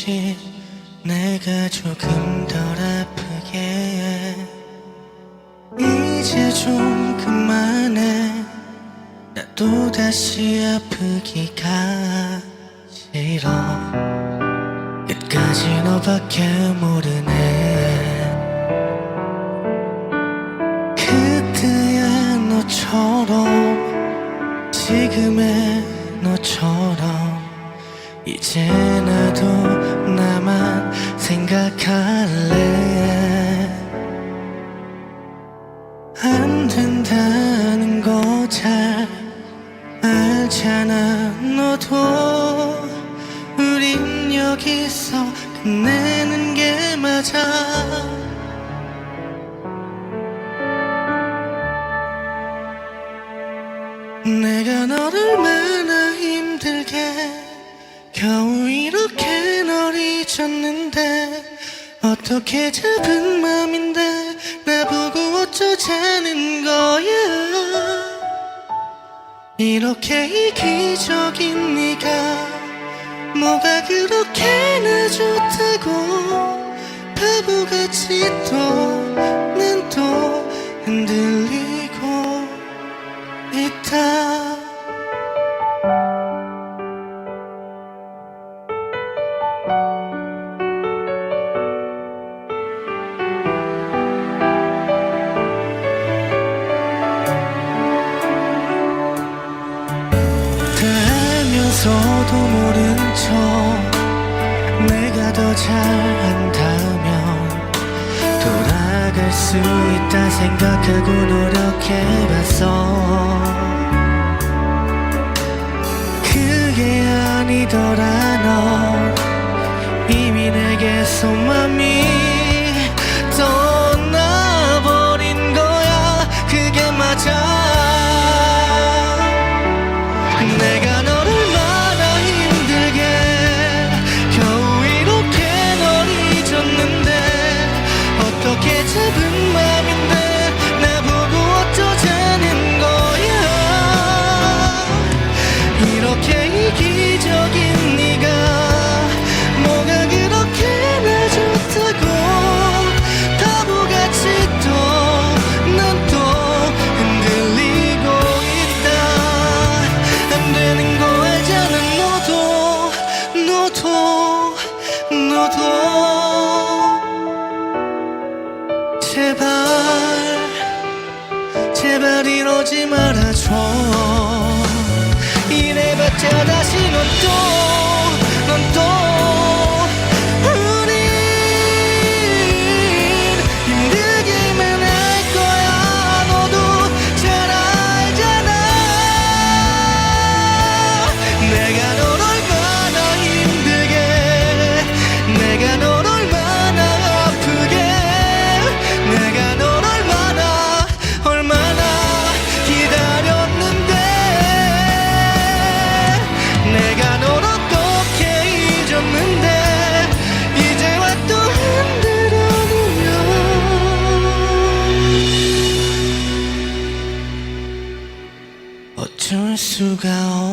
사랑해주지 내가 조금 덜 아프게. 이제 좀 그만해. 나도 다시 아프기가 싫어. 끝까지 너밖에 모르네. 그때의 너처럼 지금의 너처럼 이제 나도 생각할래. 안 된다는 거 잘 알잖아 너도. 우린 여기서 끝내는 게 맞아. 내가 너를 얼마나 힘들게 겨우 이렇게 널 잊었는데 어떻게 잡은 맘인데 나보고 어쩌자는 거야? 이렇게 이기적인 네가 뭐가 그렇게 나 좋다고 바보같이 또 알면서도 모른 척 내가 더 잘한다면 돌아갈 수 있다 생각하고 노력해봤어. 그게 아니더라 넌 너도 제발 제발 이러지 말아줘. 이래봤자 다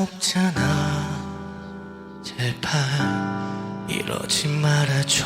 없잖아. 제발 이러지 말아줘